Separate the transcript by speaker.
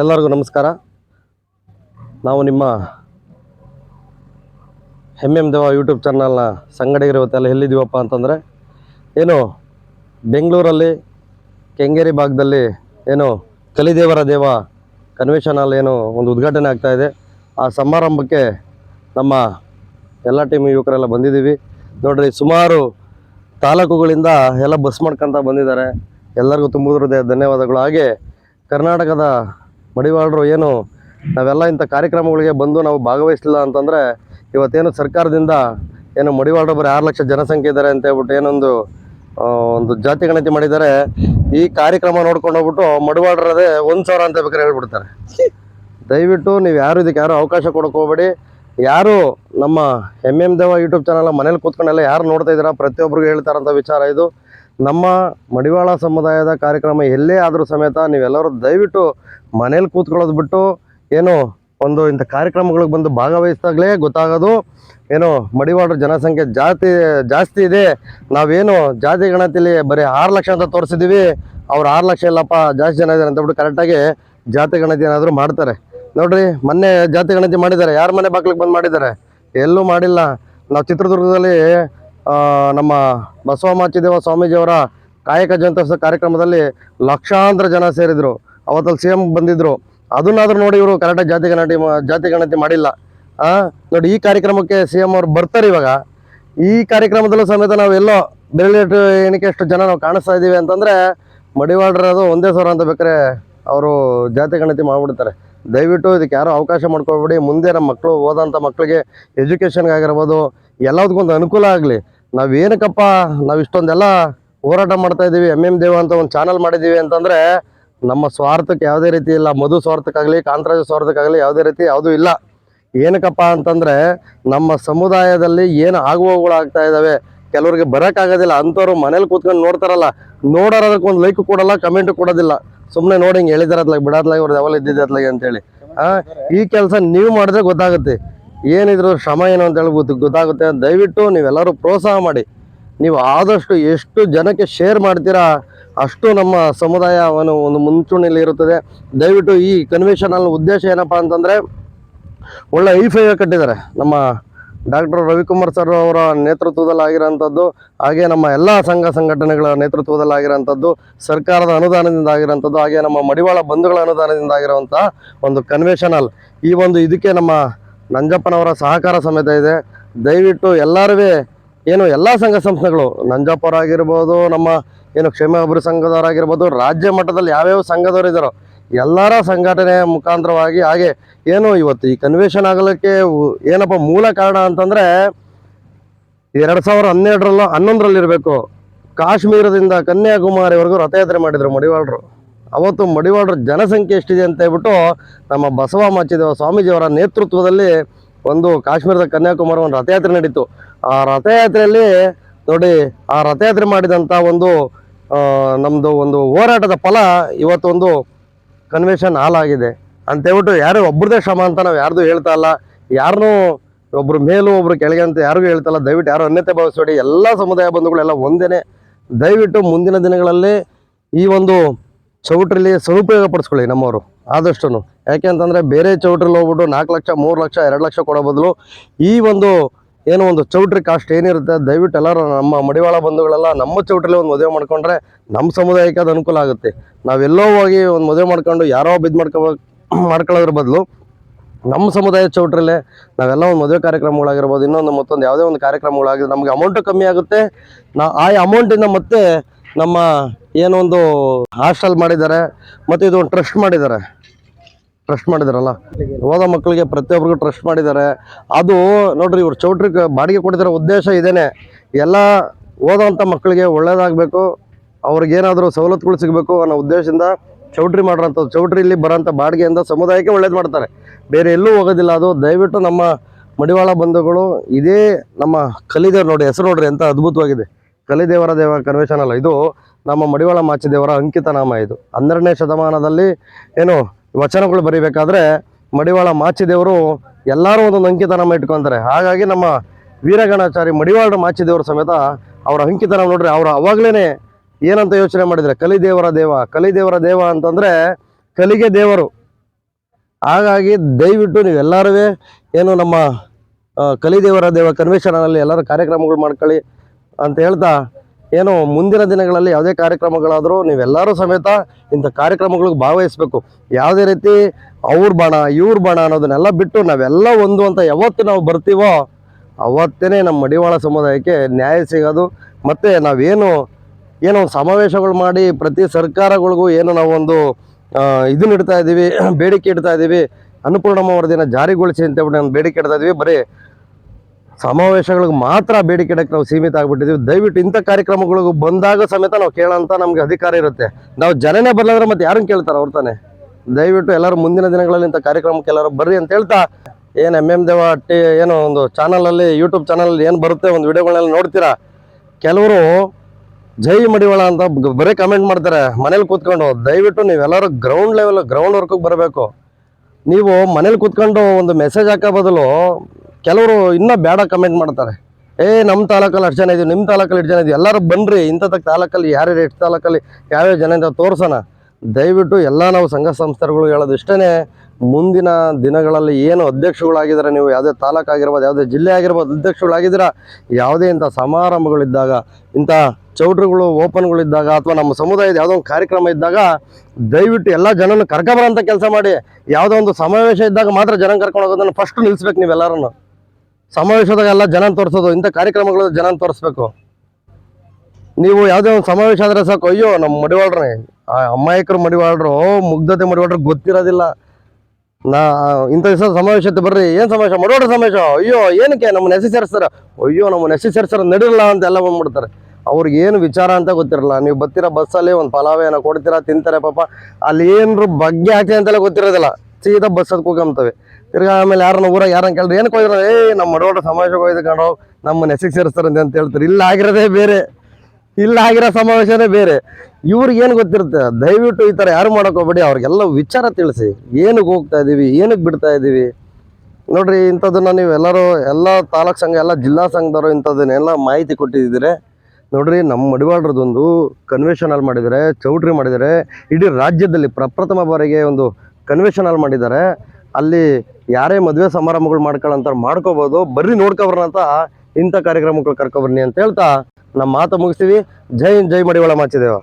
Speaker 1: ಎಲ್ಲರಿಗೂ ನಮಸ್ಕಾರ. ನಾವು ನಿಮ್ಮ ಎಂ ಎಂ ದೇವ ಯೂಟ್ಯೂಬ್ ಚಾನಲ್ನ ಸಂಗಡಿಗರು ಇವತ್ತೆಲ್ಲ ಎಲ್ಲಿದ್ದೀವಪ್ಪ ಅಂತಂದರೆ, ಏನು ಬೆಂಗಳೂರಲ್ಲಿ ಕೆಂಗೇರಿ ಭಾಗದಲ್ಲಿ ಏನು ಕಲಿದೇವರ ದೇವ ಕನ್ವೆನ್ಷನ್ ಹಾಲ್ ಏನು ಒಂದು ಉದ್ಘಾಟನೆ ಆಗ್ತಾ ಇದೆ. ಆ ಸಮಾರಂಭಕ್ಕೆ ನಮ್ಮ ಎಲ್ಲ ಟೀಮ್ ಯುವಕರೆಲ್ಲ ಬಂದಿದ್ದೀವಿ. ನೋಡ್ರಿ, ಸುಮಾರು ತಾಲೂಕುಗಳಿಂದ ಎಲ್ಲ ಬಸ್ ಮಾಡ್ಕೊಂತ ಬಂದಿದ್ದಾರೆ. ಎಲ್ಲರಿಗೂ ತುಂಬ ಧನ್ಯವಾದಗಳು. ಹಾಗೆ ಕರ್ನಾಟಕದ ಮಡಿವಾಳರು ಏನು ನಾವೆಲ್ಲ ಇಂಥ ಕಾರ್ಯಕ್ರಮಗಳಿಗೆ ಬಂದು ನಾವು ಭಾಗವಹಿಸಲಿಲ್ಲ ಅಂತಂದರೆ ಇವತ್ತೇನು ಸರ್ಕಾರದಿಂದ ಏನು ಮಡಿವಾಳರು ಬರೀ ಆರು ಲಕ್ಷ ಜನಸಂಖ್ಯೆ ಇದ್ದಾರೆ ಅಂತ ಹೇಳ್ಬಿಟ್ಟು ಏನೊಂದು ಒಂದು ಜಾತಿ ಗಣತಿ ಮಾಡಿದ್ದಾರೆ. ಈ ಕಾರ್ಯಕ್ರಮ ನೋಡ್ಕೊಂಡು ಹೋಗ್ಬಿಟ್ಟು ಮಡಿವಾಳರದೇ ಒಂದು ಸಾವಿರ ಅಂತ ಬೇಕಾದ್ರೆ ಹೇಳ್ಬಿಡ್ತಾರೆ. ದಯವಿಟ್ಟು ನೀವು ಯಾರು ಇದಕ್ಕೆ ಯಾರು ಅವಕಾಶ ಕೊಡೋಕೆ ಹೋಗಬೇಡಿ. ಯಾರು ನಮ್ಮ M M Deva YouTube channel ಮನೇಲಿ ಕೂತ್ಕೊಂಡೆಲ್ಲ ಯಾರು ನೋಡ್ತಾ ಇದ್ದೀರಾ? ಪ್ರತಿಯೊಬ್ಬರಿಗೂ ಹೇಳ್ತಾರಂಥ ವಿಚಾರ ಇದು. ನಮ್ಮ ಮಡಿವಾಳ ಸಮುದಾಯದ ಕಾರ್ಯಕ್ರಮ ಎಲ್ಲೇ ಆದರೂ ಸಮೇತ ನೀವೆಲ್ಲರೂ ದಯವಿಟ್ಟು ಮನೇಲಿ ಕೂತ್ಕೊಳ್ಳೋದು ಬಿಟ್ಟು ಏನು ಒಂದು ಇಂಥ ಕಾರ್ಯಕ್ರಮಗಳಿಗೆ ಬಂದು ಭಾಗವಹಿಸಿದಾಗಲೇ ಗೊತ್ತಾಗೋದು. ಏನು ಮಡಿವಾಳರ ಜನಸಂಖ್ಯೆ ಜಾತಿ ಜಾಸ್ತಿ ಇದೆ. ನಾವೇನು ಜಾತಿ ಗಣತಿಲಿ ಬರೀ ಆರು ಲಕ್ಷ ಅಂತ ತೋರಿಸಿದ್ದೀವಿ ಅವ್ರು ಆರು ಲಕ್ಷ ಇಲ್ಲಪ್ಪ, ಜಾಸ್ತಿ ಜನ ಇದ್ದಾರೆ ಅಂತಬಿಟ್ಟು ಕರೆಕ್ಟಾಗಿ ಜಾತಿ ಗಣತಿ ಏನಾದರೂ ಮಾಡ್ತಾರೆ. ನೋಡ್ರಿ, ಮೊನ್ನೆ ಜಾತಿ ಗಣತಿ ಮಾಡಿದ್ದಾರೆ. ಯಾರು ಮನೆ ಬಾಗ್ಲಿಗೆ ಬಂದು ಮಾಡಿದ್ದಾರೆ? ಎಲ್ಲೂ ಮಾಡಿಲ್ಲ. ನಾವು ಚಿತ್ರದುರ್ಗದಲ್ಲಿ ನಮ್ಮ ಬಸವ ಮಾಚಿದೇವ ಸ್ವಾಮೀಜಿಯವರ ಕಾಯಕ ಜಯಂತ್ಯೋತ್ಸವ ಕಾರ್ಯಕ್ರಮದಲ್ಲಿ ಲಕ್ಷಾಂತರ ಜನ ಸೇರಿದರು. ಅವತ್ತಲ್ಲಿ ಸಿ ಎಂ ಬಂದಿದ್ದರು ಅದನ್ನಾದರೂ ನೋಡಿ ಇವರು ಕರೆಕ್ಟಾಗಿ ಜಾತಿ ಗಣತಿ ಜಾತಿ ಗಣತಿ ಮಾಡಿಲ್ಲ. ನೋಡಿ ಈ ಕಾರ್ಯಕ್ರಮಕ್ಕೆ ಸಿ ಎಂ ಅವರು ಬರ್ತಾರೆ ಇವಾಗ. ಈ ಕಾರ್ಯಕ್ರಮದಲ್ಲೂ ಸಮೇತ ನಾವು ಎಲ್ಲೋ ಬೆರಳಿಟ್ಟು ಎಣಿಕೆ ಅಷ್ಟು ಜನ ನಾವು ಕಾಣಿಸ್ತಾ ಇದ್ದೀವಿ ಅಂತಂದ್ರೆ ಮಡಿವಾಳರದು ಒಂದೇ ಸಾವಿರ ಅಂತ ಬೇಕಾದ್ರೆ ಅವರು ಜಾತಿ ಗಣತಿ ಮಾಡಿಬಿಡ್ತಾರೆ. ದಯವಿಟ್ಟು ಇದಕ್ಕೆ ಯಾರೋ ಅವಕಾಶ ಮಾಡ್ಕೊಳ್ಬೇಡಿ ಮುಂದೆ ನಮ್ಮ ಮಕ್ಕಳು ಓದೋಂಥ ಮಕ್ಕಳಿಗೆ ಎಜುಕೇಷನ್ಗಾಗಿರ್ಬೋದು ಎಲ್ಲದಕ್ಕೊಂದು ಅನುಕೂಲ ಆಗಲಿ. ನಾವೇನಕ್ಕಪ್ಪ ನಾವು ಇಷ್ಟೊಂದೆಲ್ಲ ಹೋರಾಟ ಮಾಡ್ತಾ ಇದ್ದೀವಿ ಎಂ ಎಂ ದೇವ ಅಂತ ಒಂದು ಚಾನಲ್ ಮಾಡಿದ್ದೀವಿ ಅಂತಂದರೆ ನಮ್ಮ ಸ್ವಾರ್ಥಕ್ಕೆ ಯಾವುದೇ ರೀತಿ ಇಲ್ಲ, ಮಧು ಸ್ವಾರ್ಥಕ್ಕಾಗಲಿ, ಕಾಂತರಾಜ ಸ್ವಾರ್ಥಕ್ಕಾಗಲಿ ಯಾವುದೇ ರೀತಿ ಯಾವುದೂ ಇಲ್ಲ. ಏನಕ್ಕಪ್ಪ ಅಂತಂದರೆ ನಮ್ಮ ಸಮುದಾಯದಲ್ಲಿ ಏನು ಆಗುವವುಗಳು ಆಗ್ತಾ ಇದ್ದಾವೆ, ಕೆಲವರಿಗೆ ಬರೋಕ್ಕಾಗೋದಿಲ್ಲ, ಅಂಥವ್ರು ಮನೇಲಿ ಕೂತ್ಕೊಂಡು ನೋಡ್ತಾರಲ್ಲ, ನೋಡೋರೋದಕ್ಕೆ ಒಂದು ಲೈಕ್ ಕೊಡಲ್ಲ ಕಮೆಂಟ್ ಕೊಡೋದಿಲ್ಲ. ಸುಮ್ಮನೆ ನೋಡಿ ಹಿಂಗೆ ಹೇಳಿದಾರತ್ಲಾಗ ಬಿಡೋದ್ಲಾಗ, ಅವ್ರದ್ದು ಯಾವಲ್ಲ ಇದ್ದಿದ್ದತ್ಲಾಗ ಅಂತೇಳಿ. ಈ ಕೆಲಸ ನೀವು ಮಾಡಿದ್ರೆ ಗೊತ್ತಾಗುತ್ತೆ. ಏನಿದ್ರು ಶ್ರಮ ಏನು ಅಂತೇಳಿ ಗೊತ್ತು ಗೊತ್ತಾಗುತ್ತೆ. ದಯವಿಟ್ಟು ನೀವೆಲ್ಲರೂ ಪ್ರೋತ್ಸಾಹ ಮಾಡಿ. ನೀವು ಆದಷ್ಟು ಎಷ್ಟು ಜನಕ್ಕೆ ಶೇರ್ ಮಾಡ್ತೀರಾ, ಅಷ್ಟು ನಮ್ಮ ಸಮುದಾಯವನ್ನು ಒಂದು ಮುಂಚೂಣಿಯಲ್ಲಿ ಇರುತ್ತದೆ. ದಯವಿಟ್ಟು ಈ ಕನ್ವೆನ್ಷನ್ ಅಲ್ಲಿ ಉದ್ದೇಶ ಏನಪ್ಪಾ ಅಂತಂದರೆ, ಒಳ್ಳೆ ಐಫೈ ಕಟ್ಟಿದ್ದಾರೆ. ನಮ್ಮ ಡಾಕ್ಟರ್ ರವಿಕುಮಾರ್ ಸರ್ ಅವರ ನೇತೃತ್ವದಲ್ಲಿ ಆಗಿರೋಂಥದ್ದು ಹಾಗೆ ನಮ್ಮ ಎಲ್ಲ ಸಂಘ ಸಂಘಟನೆಗಳ ನೇತೃತ್ವದಲ್ಲಿ ಆಗಿರೋಂಥದ್ದು ಸರ್ಕಾರದ ಅನುದಾನದಿಂದ ಆಗಿರೋಂಥದ್ದು ಹಾಗೆ ನಮ್ಮ ಮಡಿವಾಳ ಬಂಧುಗಳ ಅನುದಾನದಿಂದ ಆಗಿರುವಂಥ ಒಂದು ಕನ್ವೆನ್ಷನಲ್ ಈ ಒಂದು ಇದಕ್ಕೆ ನಮ್ಮ ನಂಜಪ್ಪನವರ ಸಹಕಾರ ಸಮೇತ ಇದೆ. ದಯವಿಟ್ಟು ಎಲ್ಲರೂ ಏನು ಎಲ್ಲ ಸಂಘ ಸಂಸ್ಥೆಗಳು ನಂಜಪ್ಪರಾಗಿರ್ಬೋದು ನಮ್ಮ ಏನು ಕ್ಷೇಮ ಅಭಿವೃದ್ಧಿ ಸಂಘದವರಾಗಿರ್ಬೋದು, ರಾಜ್ಯ ಮಟ್ಟದಲ್ಲಿ ಯಾವ್ಯಾವ ಸಂಘದವರು ಇದ್ದಾರೋ ಎಲ್ಲರ ಸಂಘಟನೆ ಮುಖಾಂತರವಾಗಿ ಹಾಗೆ ಏನು ಇವತ್ತು ಈ ಕನ್ವೆನ್ಷನ್ ಆಗಲಿಕ್ಕೆ ಏನಪ್ಪ ಮೂಲ ಕಾರಣ ಅಂತಂದರೆ ಎರಡು ಸಾವಿರ ಹನ್ನೆರಡರಲ್ಲೋ ಹನ್ನೊಂದರಲ್ಲಿರಬೇಕು. ಕಾಶ್ಮೀರದಿಂದ ಕನ್ಯಾಕುಮಾರಿವರೆಗೂ ರಥಯಾತ್ರೆ ಮಾಡಿದರು ಮಡಿವಾಳರು. ಅವತ್ತು ಮಡಿವಾಳರ ಜನಸಂಖ್ಯೆ ಎಷ್ಟಿದೆ ಅಂತ ಹೇಳ್ಬಿಟ್ಟು ನಮ್ಮ ಬಸವ ಮಾಚಿದೇವ ಸ್ವಾಮೀಜಿಯವರ ನೇತೃತ್ವದಲ್ಲಿ ಒಂದು ಕಾಶ್ಮೀರದ ಕನ್ಯಾಕುಮಾರಿ ಒಂದು ರಥಯಾತ್ರೆ ನಡೀತು. ಆ ರಥಯಾತ್ರೆಯಲ್ಲಿ ನೋಡಿ, ಆ ರಥಯಾತ್ರೆ ಮಾಡಿದಂಥ ಒಂದು ನಮ್ಮದು ಒಂದು ಹೋರಾಟದ ಫಲ ಇವತ್ತೊಂದು ಕನ್ವೆನ್ಷನ್ ಹಾಲ್ ಆಗಿದೆ. ಅಂತೇಳ್ಬಿಟ್ಟು ಯಾರು ಒಬ್ರದೇ ಶ್ರಮ ಅಂತ ನಾವು ಯಾರ್ದು ಹೇಳ್ತಾ ಇಲ್ಲ. ಯಾರನ್ನೂ ಒಬ್ರು ಮೇಲು ಒಬ್ರು ಕೆಳಗೆ ಅಂತ ಯಾರಿಗೂ ಹೇಳ್ತಾ ಇಲ್ಲ. ದಯವಿಟ್ಟು ಯಾರು ಅನ್ಯತೆ ಭಾವಿಸಬೇಡಿ. ಎಲ್ಲ ಸಮುದಾಯ ಬಂಧುಗಳೆಲ್ಲ ಒಂದೇ ದಯವಿಟ್ಟು ಮುಂದಿನ ದಿನಗಳಲ್ಲಿ ಈ ಒಂದು ಚೌಟ್ರಲ್ಲಿ ಸದುಪಯೋಗ ಪಡಿಸ್ಕೊಳ್ಳಿ ನಮ್ಮವರು ಆದಷ್ಟು ಯಾಕೆ ಅಂತಂದರೆ ಬೇರೆ ಚೌಟ್ರಲ್ಲಿ ಹೋಗ್ಬಿಟ್ಟು ನಾಲ್ಕು ಲಕ್ಷ, ಮೂರು ಲಕ್ಷ, ಎರಡು ಲಕ್ಷ ಕೊಡೋ ಬದಲು ಈ ಒಂದು ಏನೋ ಒಂದು ಚೌಟ್ರಿ ಕಾಸ್ಟ್ ಏನಿರುತ್ತೆ, ದಯವಿಟ್ಟು ಎಲ್ಲರೂ ನಮ್ಮ ಮಡಿವಾಳ ಬಂಧುಗಳೆಲ್ಲ ನಮ್ಮ ಚೌಟ್ರಲ್ಲಿ ಒಂದು ಮದುವೆ ಮಾಡ್ಕೊಂಡ್ರೆ ನಮ್ಮ ಸಮುದಾಯಕ್ಕೆ ಅದು ಅನುಕೂಲ ಆಗುತ್ತೆ. ನಾವೆಲ್ಲೋ ಹೋಗಿ ಒಂದು ಮದುವೆ ಮಾಡ್ಕೊಂಡು ಯಾರೋ ಬಿದ್ದು ಮಾಡ್ಕೋ ಮಾಡ್ಕೊಳ್ಳೋದ್ರ ಬದಲು ನಮ್ಮ ಸಮುದಾಯ ಚೌಟ್ರಲ್ಲೇ ನಾವೆಲ್ಲ ಒಂದು ಮದುವೆ ಕಾರ್ಯಕ್ರಮಗಳಾಗಿರ್ಬೋದು, ಇನ್ನೊಂದು ಮತ್ತೊಂದು ಯಾವುದೇ ಒಂದು ಕಾರ್ಯಕ್ರಮಗಳಾಗಿದೆ ನಮಗೆ ಅಮೌಂಟು ಕಮ್ಮಿ ಆಗುತ್ತೆ. ನಾ, ಆ ಅಮೌಂಟಿಂದ ಮತ್ತೆ ನಮ್ಮ ಏನೊಂದು ಹಾಸ್ಟೆಲ್ ಮಾಡಿದ್ದಾರೆ ಮತ್ತು ಇದು ಟ್ರಸ್ಟ್ ಮಾಡಿದ್ದಾರೆ. ಟ್ರಸ್ಟ್ ಮಾಡಿದಾರಲ್ಲ? ಹೋದ ಮಕ್ಕಳಿಗೆ ಪ್ರತಿಯೊಬ್ಬರಿಗೂ ಟ್ರಸ್ಟ್ ಮಾಡಿದ್ದಾರೆ. ಅದು ನೋಡ್ರಿ, ಇವ್ರು ಚೌಟ್ರಿ ಬಾಡಿಗೆ ಕೊಟ್ಟಿದ್ದಾರೆ ಉದ್ದೇಶ ಇದೇನೆ. ಎಲ್ಲ ಓದೋವಂಥ ಮಕ್ಕಳಿಗೆ ಒಳ್ಳೇದಾಗಬೇಕು, ಅವ್ರಿಗೇನಾದರೂ ಸವಲತ್ತುಗಳು ಸಿಗಬೇಕು ಅನ್ನೋ ಉದ್ದೇಶದಿಂದ ಚೌಟ್ರಿ ಮಾಡಿರೋಂಥದ್ದು. ಚೌಟ್ರಿ ಇಲ್ಲಿ ಬರೋಂಥ ಬಾಡಿಗೆಯಿಂದ ಸಮುದಾಯಕ್ಕೆ ಒಳ್ಳೇದು ಮಾಡ್ತಾರೆ. ಬೇರೆ ಎಲ್ಲೂ ಹೋಗೋದಿಲ್ಲ ಅದು. ದಯವಿಟ್ಟು ನಮ್ಮ ಮಡಿವಾಳ ಬಂಧುಗಳು, ಇದೇ ನಮ್ಮ ಕಲಿದೇವ್ರು ನೋಡಿ, ಹೆಸರು ನೋಡ್ರಿ ಎಂಥ ಅದ್ಭುತವಾಗಿದೆ. ಕಲಿದೇವರ ದೇವ ಕನ್ವೆನ್ಷನ್ ಅಲ್ಲ, ಇದು ನಮ್ಮ ಮಡಿವಾಳ ಮಾಚಿದೇವರ ಅಂಕಿತ ನಾಮ ಇದು. ಹನ್ನೆರಡನೇ ಶತಮಾನದಲ್ಲಿ ಏನು ವಚನಗಳು ಬರೀಬೇಕಾದ್ರೆ ಮಡಿವಾಳ ಮಾಚಿದೇವರು ಎಲ್ಲರೂ ಒಂದೊಂದು ಅಂಕಿತ ನಾಮ ಇಟ್ಕೊಂತಾರೆ. ಹಾಗಾಗಿ ನಮ್ಮ ವೀರಗಣಾಚಾರಿ ಮಡಿವಾಳ ಮಾಚಿದೇವರು ಸಮೇತ ಅವರ ಅಂಕಿತ ನಾಮ ನೋಡ್ರಿ, ಅವರು ಅವಾಗ್ಲೇನೆ ಏನಂತ ಯೋಚನೆ ಮಾಡಿದ್ರೆ, ಕಲಿದೇವರ ದೇವ ಕಲಿದೇವರ ದೇವ ಅಂತಂದ್ರೆ ಕಲಿಗೆ ದೇವರು. ಹಾಗಾಗಿ ದಯವಿಟ್ಟು ನೀವೆಲ್ಲರೂ ಏನು ನಮ್ಮ ಕಲಿದೇವರ ದೇವ ಕನ್ವೆನ್ಷನಲ್ಲಿ ಎಲ್ಲರೂ ಕಾರ್ಯಕ್ರಮಗಳು ಮಾಡ್ಕೊಳ್ಳಿ. ಅಂತ ಹೇಳ್ತಾ, ಏನು ಮುಂದಿನ ದಿನಗಳಲ್ಲಿ ಯಾವುದೇ ಕಾರ್ಯಕ್ರಮಗಳಾದರೂ ನೀವೆಲ್ಲರೂ ಸಮೇತ ಇಂಥ ಕಾರ್ಯಕ್ರಮಗಳಿಗೆ ಭಾಗವಹಿಸಬೇಕು. ಯಾವುದೇ ರೀತಿ ಅವ್ರ ಬಣ, ಇವ್ರ ಬಣ ಅನ್ನೋದನ್ನೆಲ್ಲ ಬಿಟ್ಟು ನಾವೆಲ್ಲ ಒಂದು ಅಂತ ಯಾವತ್ತು ನಾವು ಬರ್ತೀವೋ ಅವತ್ತೇ ನಮ್ಮ ಮಡಿವಾಳ ಸಮುದಾಯಕ್ಕೆ ನ್ಯಾಯ ಸಿಗೋದು. ಮತ್ತು ನಾವೇನು ಏನೋ ಸಮಾವೇಶಗಳು ಮಾಡಿ ಪ್ರತಿ ಸರ್ಕಾರಗಳಿಗೂ ಏನು ನಾವೊಂದು ಇದನ್ನ ಇಡ್ತಾ ಇದ್ದೀವಿ ಬೇಡಿಕೆ ಇಡ್ತಾ ಇದ್ದೀವಿ ಅನ್ನಪೂರ್ಣಮ್ಮ ವರದಿನ ಜಾರಿಗೊಳಿಸಿ ಅಂತ ಬೇಡಿಕೆ ಇಡ್ತಾ ಇದ್ದೀವಿ ಬರೀ ಸಮಾವೇಶಗಳಿಗೆ ಮಾತ್ರ ಬೇಡಿಕೆ ಇಡಕ್ಕೆ ನಾವು ಸೀಮಿತ ಆಗ್ಬಿಟ್ಟಿದ್ದೀವಿ. ದಯವಿಟ್ಟು ಇಂಥ ಕಾರ್ಯಕ್ರಮಗಳಿಗೂ ಬಂದಾಗ ಸಮೇತ ನಾವು ಕೇಳೋಂಥ ನಮ್ಗೆ ಅಧಿಕಾರ ಇರುತ್ತೆ. ನಾವು ಜನನೇ ಬರಲಾದ್ರೆ ಮತ್ತೆ ಯಾರನ್ನು ಕೇಳ್ತಾರೆ ಅವ್ರ ತಾನೆ? ದಯವಿಟ್ಟು ಎಲ್ಲರೂ ಮುಂದಿನ ದಿನಗಳಲ್ಲಿ ಇಂಥ ಕಾರ್ಯಕ್ರಮಕ್ಕೆ ಎಲ್ಲರೂ ಬರ್ರಿ ಅಂತ ಹೇಳ್ತಾ, ಏನು ಎಂ ಎಂ ದೇವ ಟಿ, ಏನು ಒಂದು ಚಾನಲಲ್ಲಿ ಯೂಟ್ಯೂಬ್ ಚಾನಲಲ್ಲಿ ಏನು ಬರುತ್ತೆ ಒಂದು ವಿಡಿಯೋಗಳನ್ನೆಲ್ಲ ನೋಡ್ತೀರಾ? ಕೆಲವರು, ಜೈ ಮಡಿವಾಳ ಅಂತ ಬರೀ ಕಮೆಂಟ್ ಮಾಡ್ತಾರೆ. ಮನೇಲಿ ಕೂತ್ಕೊಂಡು, ದಯವಿಟ್ಟು ನೀವೆಲ್ಲರೂ ಗ್ರೌಂಡ್ ಲೆವೆಲ್ ಗ್ರೌಂಡ್ ವರ್ಕಿಗೆ ಬರಬೇಕು. ನೀವು ಮನೇಲಿ ಕೂತ್ಕೊಂಡು ಒಂದು ಮೆಸೇಜ್ ಹಾಕೋ ಬದಲು ಕೆಲವರು ಇನ್ನೂ ಬೇಡ ಕಮೆಂಟ್ ಮಾಡ್ತಾರೆ. ಏ ನಮ್ಮ ತಾಲೂಕಲ್ಲಿ ಅಷ್ಟು ಜನ ಇದೀವಿ ನಿಮ್ಮ ತಾಲೂಕಲ್ಲಿ ಎಷ್ಟು ಜನ ಇದೀವಿ, ಎಲ್ಲರೂ ಬನ್ನಿರಿ ಇಂಥ ತಾಲೂಕಲ್ಲಿ ಯಾರ್ಯಾರು ಎಷ್ಟು ತಾಲೂಕಲ್ಲಿ ಯಾವ್ಯಾವ ಜನ ಅಂತ ತೋರ್ಸೋಣ. ದಯವಿಟ್ಟು ಎಲ್ಲ ನಾವು ಸಂಘ ಸಂಸ್ಥೆಗಳು ಹೇಳೋದು ಇಷ್ಟೇ ಮುಂದಿನ ದಿನಗಳಲ್ಲಿ ಏನು ಅಧ್ಯಕ್ಷಗಳಾಗಿದ್ದಾರೆ ನೀವು ಯಾವುದೇ ತಾಲೂಕು ಆಗಿರ್ಬೋದು, ಯಾವುದೇ ಜಿಲ್ಲೆ ಆಗಿರ್ಬೋದು ಅಧ್ಯಕ್ಷಗಳಾಗಿದ್ದೀರಾ ಯಾವುದೇ ಇಂಥ ಸಮಾರಂಭಗಳಿದ್ದಾಗ, ಇಂಥ ಚೌಟ್ರಿಗಳು, ಓಪನ್ಗಳಿದ್ದಾಗ, ಅಥವಾ ನಮ್ಮ ಸಮುದಾಯದ ಯಾವುದೋ ಒಂದು ಕಾರ್ಯಕ್ರಮ ಇದ್ದಾಗ, ದಯವಿಟ್ಟು ಎಲ್ಲ ಜನನ ಕರ್ಕೊಬರೋಂಥ ಕೆಲಸ ಮಾಡಿ. ಯಾವುದೋ ಒಂದು ಸಮಾವೇಶ ಇದ್ದಾಗ ಮಾತ್ರ ಜನ ಕರ್ಕೊಂಡು ಹೋಗೋದನ್ನು ಫಸ್ಟ್ ನಿಲ್ಲಿಸ್ಬೇಕು ನೀವೆಲ್ಲರೂ ಸಮಾವೇಶದಾಗ ಎಲ್ಲ ಜನ ತೋರಿಸೋದು, ಇಂಥ ಕಾರ್ಯಕ್ರಮಗಳು ಜನ ತೋರಿಸ್ಬೇಕು. ನೀವು ಯಾವುದೇ ಒಂದು ಸಮಾವೇಶ ಆದರೆ ಸಾಕು, ಅಯ್ಯೋ ನಮ್ಮ ಮಡಿವಾಳ್ರೆ, ಆ ಅಮಾಯಕರು ಮಡಿವಾಳ್ರು ಮುಗ್ಧತೆ ಮಡಿವಾಳ್ರು ಗೊತ್ತಿರೋದಿಲ್ಲ. ನಾ, ಇಂಥ ದಿವಸ ಸಮಾವೇಶ ಇತ್ತು ಬರ್ರಿ, ಏನು ಸಮಾವೇಶ, ಮಡಿವಾಳ್ರ ಸಮಾವೇಶ, ಅಯ್ಯೋ, ಏನಕ್ಕೆ ನಮ್ಮನ್ನ ಹೆಸರು ಸೇರಿಸ್ತಾರೆ ಅಯ್ಯೋ ನಮ್ಮನ್ನ ಹೆಸರು ಸೇರಿಸ್ತಾರೆ ನಡಿರಲ್ಲ ಅಂತ ಎಲ್ಲ ಬಂದ್ಬಿಡ್ತಾರೆ. ಅವ್ರಿಗೆ ಏನು ವಿಚಾರ ಅಂತ ಗೊತ್ತಿರಲ್ಲ, ನೀವು ಬರ್ತೀರಾ ಬಸ್ಸಲ್ಲಿ ಒಂದು ಪಲಾವ್ ಏನೋ ಕೊಡ್ತೀರಾ, ತಿಂತಾರೆ ಪಾಪ, ಅಲ್ಲಿ ಏನರು ಬಗ್ಗೆ ಹಾಕಿ ಅಂತೆಲ್ಲ ಗೊತ್ತಿರೋದಿಲ್ಲ, ಸೀದಾ ಬಸ್ ಅದಕ್ಕೆ ಕೂಗಂತವೆ ತಿರ್ಗಾ ಆಮೇಲೆ ಯಾರನ್ನ ಊರಾಗ ಯಾರನ್ನ ಕೇಳಿದ್ರೆ ಏನಕ್ಕೆ ಹೋಗಿರೋ ಏ ನಮ್ಮ ಮಡವಾಡ ಸಮಾವೇಶಕ್ಕೆ ಹೋಯ್ತು ಕಣೋ ನಮ್ಮ ನೆಸಿಗೆ ಸೇರಿಸ್ತಾರಂತೆ ಅಂತ ಹೇಳ್ತಾರೆ. ಇಲ್ಲ ಆಗಿರೋದೇ ಬೇರೆ. ಇಲ್ಲ ಆಗಿರೋ ಸಮಾವೇಶನೇ ಬೇರೆ. ಇವ್ರಿಗೆ ಏನು ಗೊತ್ತಿರುತ್ತೆ? ದಯವಿಟ್ಟು ಈ ಥರ ಯಾರು ಹೋಗ್ಬೇಡಿ. ಅವ್ರಿಗೆಲ್ಲ ವಿಚಾರ ತಿಳಿಸಿ. ಏನಕ್ಕೆ ಹೋಗ್ತಾ ಇದ್ದೀವಿ ಏನಕ್ಕೆ ಬಿಡ್ತಾ ಇದ್ದೀವಿ ನೋಡ್ರಿ, ಇಂಥದ್ದನ್ನ ನೀವು ಎಲ್ಲರೂ, ಎಲ್ಲ ತಾಲೂಕ್ ಸಂಘ, ಎಲ್ಲ ಜಿಲ್ಲಾ ಸಂಘದವರು ಇಂಥದ್ದನ್ನೆಲ್ಲ ಮಾಹಿತಿ ಕೊಟ್ಟಿದ್ದೀರಿ. ನೋಡ್ರಿ, ನಮ್ಮ ಮಡಿವಾಳರದೊಂದು ಕನ್ವೆನ್ಷನ್ ಮಾಡಿದರೆ ಮಾಡಿದ್ದಾರೆ, ಚೌಟ್ರಿ ಮಾಡಿದ್ದಾರೆ. ಇಡೀ ರಾಜ್ಯದಲ್ಲಿ ಪ್ರಪ್ರಥಮ ಬಾರಿಗೆ ಒಂದು ಕನ್ವೆನ್ಷನ್ ಹಾಲ್ ಮಾಡಿದ್ದಾರೆ. ಅಲ್ಲಿ ಯಾರೇ ಮದುವೆ ಸಮಾರಂಭಗಳು ಮಾಡ್ಕೊಳ್ಳಂತಾರೆ ಮಾಡ್ಕೋಬೋದು. ಬರ್ರಿ ನೋಡ್ಕೊಬರೋಣ ಅಂತ ಇಂಥ ಕಾರ್ಯಕ್ರಮಗಳು ಕರ್ಕೊಬರ್ನಿ ಅಂತ ಹೇಳ್ತಾ ನಮ್ಮ ಮಾತು ಮುಗಿಸ್ತೀವಿ. ಜೈ ಜೈ ಮಡಿವಾಳ ಮಾಚಿದೇವ.